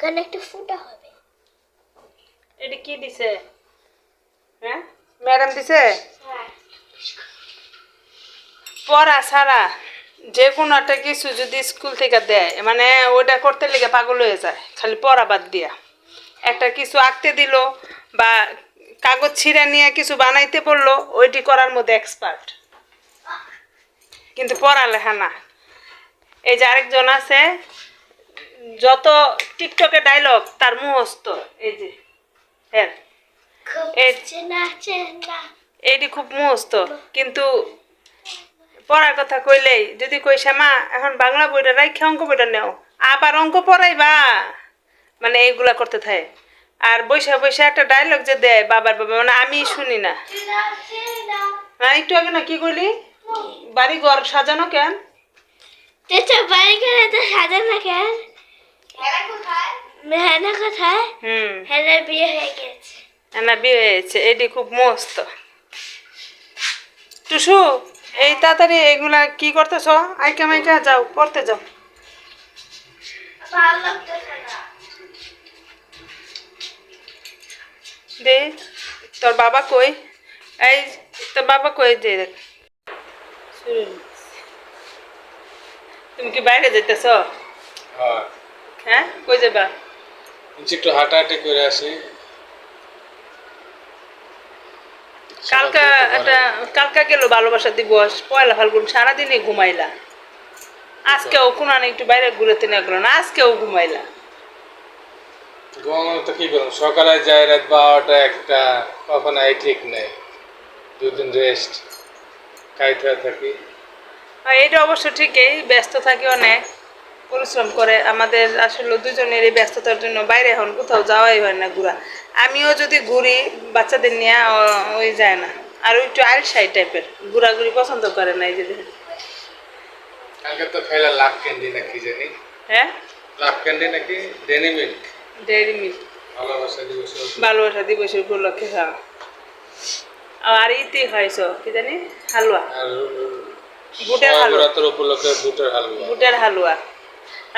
এখানে একটা ফুটা হবে। এটা কি দিছে? হ্যাঁ? ম্যাডাম দিছে? হ্যাঁ। পড়া ছাড়া যে কোনো একটা কিছু যদি স্কুল থেকে দেয় মানে ওইটা করতে লেগে পাগল হয়ে যায় খালি পড়া বাদ দিয়া। একটা কিছু আঁকতে দিল বা কাগজ ছিঁড়ে নিয়ে কিছু বানাইতে বলল ওইটি করার মধ্যে এক্সপার্ট কিন্তু পড়ালেখা না। এই যে আরেকজন আছে যত টিকটকে ডায়লগ তার মুহস্ত। এই যে হ্যাঁ। এইটি খুব মুহস্ত। কিন্তু পড়ার কথা কইলেই যদি কই শ্যামা এখন বাংলা বইটা রাখে অঙ্ক বইটা নেও। আবার অঙ্ক পড়াইবা। মানে এইগুলা করতে থাকে। আর বৈশা বৈশা একটা ডায়লগ যে দেয় বাবার বাবা মানে আমি শুনি না। না একটু আগে না কি কইলি? বাড়ি ঘর সাজানো কেন? বাড়ি তো সাজানো কেন? হেনা কোথায়? হুম। হেনার বিয়ে হয়ে গেছে। না বিয়ে হয়েছে এটি খুব মস্ত। টুসু এই তাড়াতাড়ি এগুলা কি করতেছ? আইকা মাইকা যাও পড়তে যাও। দে তোর বাবা কই? এই তোর বাবা কই? দে দেখ তুমি কি বাইরে যেতেছ হ্যাঁ। হ্যাঁ? কই যাবা? একটু হাঁটাহাঁটি করে আসি। কালকা একটা কালকা গেল ভালোবাসা দিবস। পয়লা ফাল্গুন সারাদিনই ঘুমাইলা। আজকেও কোনো একটু বাইরে ঘুরেতে না গেলো না আজকেও ঘুমাইলা। ঘুমানো তো কি করব সকালে যাই রাত বারোটা একটা কখন আই ঠিক নেই। দুদিন রেস্ট খাইতে থাকি। আর এটা অবশ্য ঠিকই ব্যস্ত থাকি অনেক। পরিশ্রম করে আমাদের আসলে দুজনের এই ব্যস্ততার জন্য বাইরে এখন কোথাও যাওয়াই হয় না ঘোরা। আমিও যদি ঘুরি বাচ্চাদের নিয়ে ওই যায় না। আর ওই একটু আলসাই টাইপের ঘোরাঘুরি পছন্দ করে না এই যে দেখেন। কালকে তো খাইলা লাভ ক্যান্ডি নাকি জানি? হ্যাঁ? লাভ ক্যান্ডি নাকি? ডেনি মিল্ক। Dairy milk. ভালোবাসা দিবস ভালোবাসা দিবসের উপলক্ষে খাওয়া আর ইতি খাইছ কি জানি? হালুয়া। আর বুটের হালুয়া। উপলক্ষে বুটের হালুয়া। বুটের হালুয়া।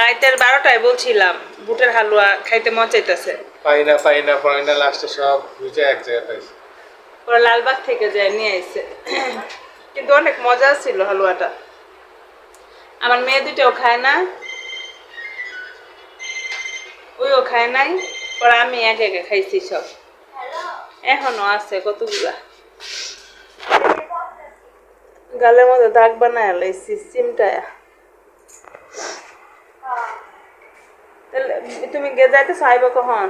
রাইতের বারোটায় বলছিলাম বুটের হালুয়া খাইতে মন চাইতেছে। পাই না পাই না পাই না লাস্টে সব বুঝে এক জায়গায় পাইছি। ওরা লালবাগ থেকে যায় নিয়ে এসে কিন্তু অনেক মজা ছিল হালুয়াটা। আমার মেয়ে দুটোও খায় না ওইও খায় নাই ওরা আমি এক একে খাইছি সব। এখনও আছে কতগুলা। গালের মধ্যে দাগ বানায় লাইছি সিমটায়া। তুমি গে সাহেব আইবা কখন?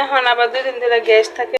এখন আবার দুদিন ধরে গ্যাস থাকে।